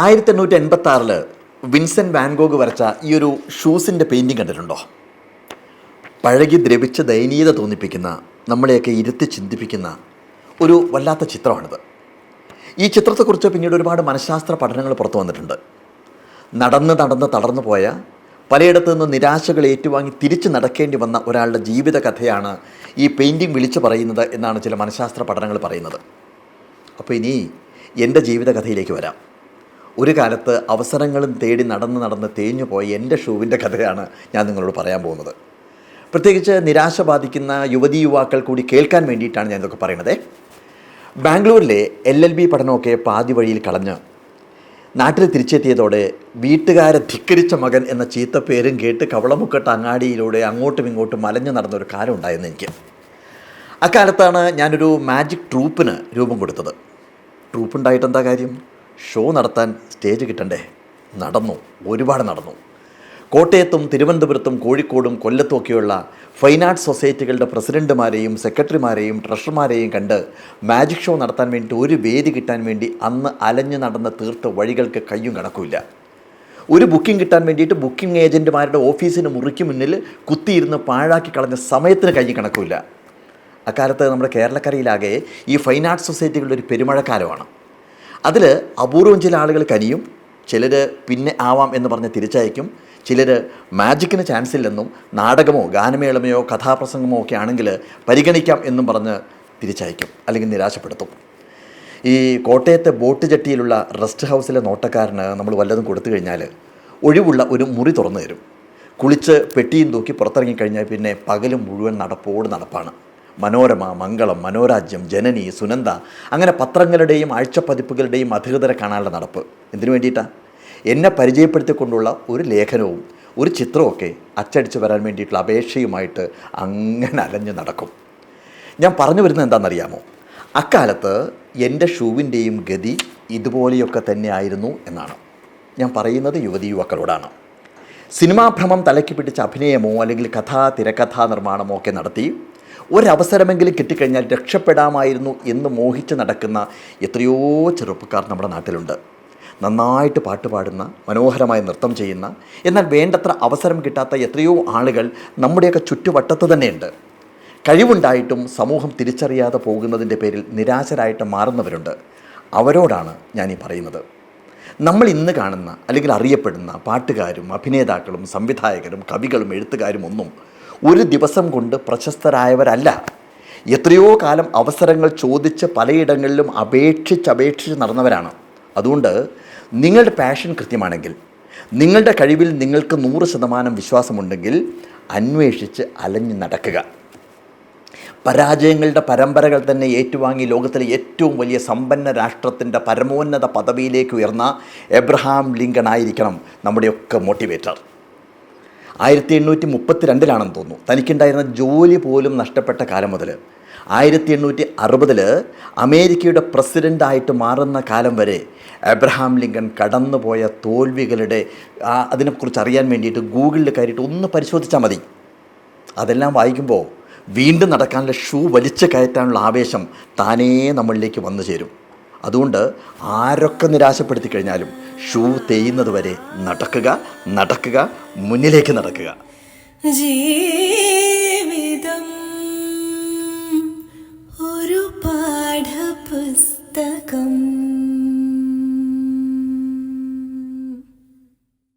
ആയിരത്തി എണ്ണൂറ്റി എൺപത്തി ആറിൽ വിൻസെന്റ് വാൻഗോഗ് വരച്ച ഈ ഒരു ഷൂസിന്റെ പെയിന്റിങ് കണ്ടിട്ടുണ്ടോ? പഴകി ദ്രവിച്ച ദയനീയത തോന്നിപ്പിക്കുന്ന നമ്മളെയൊക്കെ ഇരുത്തി ചിന്തിപ്പിക്കുന്ന ഒരു വല്ലാത്ത ചിത്രമാണിത്. ഈ ചിത്രത്തെക്കുറിച്ച് പിന്നീട് ഒരുപാട് മനഃശാസ്ത്ര പഠനങ്ങൾ പുറത്തു വന്നിട്ടുണ്ട്. നടന്ന് നടന്ന് തളർന്നു പോയ പലയിടത്തു നിന്ന് നിരാശകൾ ഏറ്റുവാങ്ങി തിരിച്ചു നടക്കേണ്ടി വന്ന ഒരാളുടെ ജീവിത കഥയാണ് ഈ പെയിന്റിങ് വിളിച്ചു പറയുന്നത് എന്നാണ് ചില മനഃശാസ്ത്ര പഠനങ്ങൾ പറയുന്നത്. അപ്പോൾ ഇനി എന്റെ ജീവിതകഥയിലേക്ക് വരാം. ഒരു കാലത്ത് അവസരങ്ങളും തേടി നടന്ന് നടന്ന് തേഞ്ഞു പോയ എന്റെ ഷൂവിന്റെ കഥയാണ് ഞാൻ നിങ്ങളോട് പറയാൻ പോകുന്നത്. പ്രത്യേകിച്ച് നിരാശ ബാധിക്കുന്ന യുവതി യുവാക്കൾ കൂടി കേൾക്കാൻ വേണ്ടിയിട്ടാണ് ഞാൻ ഇതൊക്കെ പറയണത് ബാംഗ്ലൂരിലെ എൽ എൽ ബി പഠനമൊക്കെ പാതി വഴിയിൽ കളഞ്ഞ് നാട്ടിൽ തിരിച്ചെത്തിയതോടെ വീട്ടുകാരെ ധിക്കരിച്ച മകൻ എന്ന ചീത്തപ്പേരും കേട്ട് കവളമുക്കട്ട അങ്ങാടിയിലൂടെ അങ്ങോട്ടും ഇങ്ങോട്ടും മലഞ്ഞു നടന്നൊരു കാലം ഉണ്ടായിരുന്നു എനിക്ക്. അക്കാലത്താണ് ഞാനൊരു മാജിക് ട്രൂപ്പിന് രൂപം കൊടുത്തത്. ട്രൂപ്പ് ഉണ്ടായിട്ട് എന്താ കാര്യം? ഷോ നടത്താൻ സ്റ്റേജ് കിട്ടണ്ടേ? നടന്നു. ഒരുപാട് നടന്നു. കോട്ടയത്തും തിരുവനന്തപുരത്തും കോഴിക്കോടും കൊല്ലത്തുമൊക്കെയുള്ള ഫൈൻ ആർട്സ് സൊസൈറ്റികളുടെ പ്രസിഡന്റുമാരെയും സെക്രട്ടറിമാരെയും ട്രഷർമാരെയും കണ്ട് മാജിക് ഷോ നടത്താൻ വേണ്ടി ഒരു വേദി കിട്ടാൻ വേണ്ടി അന്ന് അലഞ്ഞു നടന്ന തീർത്ത വഴികൾക്ക് കയ്യും കണക്കുമില്ല. ഒരു ബുക്കിംഗ് കിട്ടാൻ വേണ്ടിയിട്ട് ബുക്കിംഗ് ഏജന്റുമാരുടെ ഓഫീസിന് മുറിക്ക് മുന്നിൽ കുത്തിയിരുന്ന് പാഴാക്കി കളഞ്ഞ സമയത്തിന് കയ്യും കണക്കുമില്ല. അക്കാലത്ത് നമ്മുടെ കേരളക്കരയിലാകെ ഈ ഫൈൻ ആർട്സ് സൊസൈറ്റികളുടെ ഒരു പെരുമഴക്കാലമാണ്. അതിൽ അപൂർവം ചില ആളുകൾ കനിയും ചിലർ പിന്നെ ആവാം എന്ന് പറഞ്ഞ് തിരിച്ചയക്കും ചിലർ മാജിക്കിന് ചാൻസ് ഇല്ലെന്നും നാടകമോ ഗാനമേളമയോ കഥാപ്രസംഗമോ ഒക്കെ ആണെങ്കിൽ പരിഗണിക്കാം എന്നും പറഞ്ഞ് തിരിച്ചയക്കും അല്ലെങ്കിൽ നിരാശപ്പെടുത്തും. ഈ കോട്ടയത്തെ ബോട്ട് ചട്ടിയിലുള്ള റെസ്റ്റ് ഹൗസിലെ നോട്ടക്കാരന് നമ്മൾ വല്ലതും കൊടുത്തു കഴിഞ്ഞാൽ ഒഴിവുള്ള ഒരു മുറി തുറന്നു തരും. കുളിച്ച് പെട്ടിയും തൂക്കി പുറത്തിറങ്ങി കഴിഞ്ഞാൽ പിന്നെ പകലും മുഴുവൻ നടപ്പോട് നടപ്പാണ്. മനോരമ മംഗളം മനോരാജ്യം ജനനി സുനന്ദ അങ്ങനെ പത്രങ്ങളുടെയും ആഴ്ചപ്പതിപ്പുകളുടെയും അധികൃതരെ കാണാനുള്ള നടപ്പ്. എന്തിനു വേണ്ടിയിട്ടാണ് എന്നെ പരിചയപ്പെടുത്തിക്കൊണ്ടുള്ള ഒരു ലേഖനവും ഒരു ചിത്രമൊക്കെ അച്ചടിച്ച് വരാൻ വേണ്ടിയിട്ടുള്ള അപേക്ഷയുമായിട്ട് അങ്ങനെ അലഞ്ഞ് നടക്കും. ഞാൻ പറഞ്ഞു വരുന്നത് എന്താണെന്നറിയാമോ? അക്കാലത്ത് എന്റെ ഷൂവിന്റെയും ഗതി ഇതുപോലെയൊക്കെ തന്നെ ആയിരുന്നു എന്നാണ്. ഞാൻ പറയുന്നത് യുവതി യുവാക്കളോടാണ്. സിനിമാഭ്രമം തലയ്ക്ക് പിടിച്ച അഭിനയമോ അല്ലെങ്കിൽ കഥാ തിരക്കഥാ നിർമ്മാണമോ ഒക്കെ നടത്തി ഒരവസരമെങ്കിലും കിട്ടിക്കഴിഞ്ഞാൽ രക്ഷപ്പെടാമായിരുന്നു എന്ന് മോഹിച്ച് നടക്കുന്ന എത്രയോ ചെറുപ്പക്കാർ നമ്മുടെ നാട്ടിലുണ്ട്. നന്നായിട്ട് പാട്ട് പാടുന്ന മനോഹരമായി നൃത്തം ചെയ്യുന്ന എന്നാൽ വേണ്ടത്ര അവസരം കിട്ടാത്ത എത്രയോ ആളുകൾ നമ്മുടെയൊക്കെ ചുറ്റുവട്ടത്ത് തന്നെയുണ്ട്. കഴിവുണ്ടായിട്ടും സമൂഹം തിരിച്ചറിയാതെ പോകുന്നതിന്റെ പേരിൽ നിരാശരായിട്ട് മാറുന്നവരുണ്ട്. അവരോടാണ് ഞാൻ ഈ പറയുന്നത്. നമ്മൾ ഇന്ന് കാണുന്ന അല്ലെങ്കിൽ അറിയപ്പെടുന്ന പാട്ടുകാരും അഭിനേതാക്കളും സംവിധായകരും കവികളും എഴുത്തുകാരും ഒന്നും ഒരു ദിവസം കൊണ്ട് പ്രശസ്തരായവരല്ല. എത്രയോ കാലം അവസരങ്ങൾ ചോദിച്ച് പലയിടങ്ങളിലും അപേക്ഷിച്ച് അപേക്ഷിച്ച് നടന്നവരാണ്. അതുകൊണ്ട് നിങ്ങളുടെ പാഷൻ കൃത്യമാണെങ്കിൽ നിങ്ങളുടെ കഴിവിൽ നിങ്ങൾക്ക് നൂറ് ശതമാനം വിശ്വാസമുണ്ടെങ്കിൽ അന്വേഷിച്ച് അലഞ്ഞു നടക്കുക. പരാജയങ്ങളുടെ പരമ്പരകൾ തന്നെ ഏറ്റുവാങ്ങി ലോകത്തിലെ ഏറ്റവും വലിയ സമ്പന്ന രാഷ്ട്രത്തിന്റെ പരമോന്നത പദവിയിലേക്ക് ഉയർന്ന എബ്രഹാം ലിങ്കൺ ആയിരിക്കണം നമ്മുടെയൊക്കെ മോട്ടിവേറ്റർ ആയിരത്തി എണ്ണൂറ്റി മുപ്പത്തി രണ്ടിലാണെന്ന് തോന്നുന്നു. തനിക്കുണ്ടായിരുന്ന ജോലി പോലും നഷ്ടപ്പെട്ട കാലം മുതൽ. ആയിരത്തി എണ്ണൂറ്റി അറുപതിൽ അമേരിക്കയുടെ പ്രസിഡന്റായിട്ട് മാറുന്ന കാലം വരെ എബ്രഹാം ലിങ്കൺ കടന്നുപോയ തോൽവികളുടെ അതിനെക്കുറിച്ച് അറിയാൻ വേണ്ടിയിട്ട് ഗൂഗിളിൽ കയറിയിട്ട് ഒന്ന് പരിശോധിച്ചാൽ മതി. അതെല്ലാം വായിക്കുമ്പോൾ വീണ്ടും നടക്കാനുള്ള ഷൂ വലിച്ചു കയറ്റാനുള്ള ആവേശം താനേ നമ്മളിലേക്ക് വന്നു ചേരും. അതുകൊണ്ട് ആരൊക്കെ നിരാശപ്പെടുത്തി കഴിഞ്ഞാലും ഷൂ തേയുന്നത് വരെ നടക്കുക നടക്കുക മുന്നിലേക്ക് നടക്കുക. ജീവിതം ഒരു പാഠപുസ്തകം.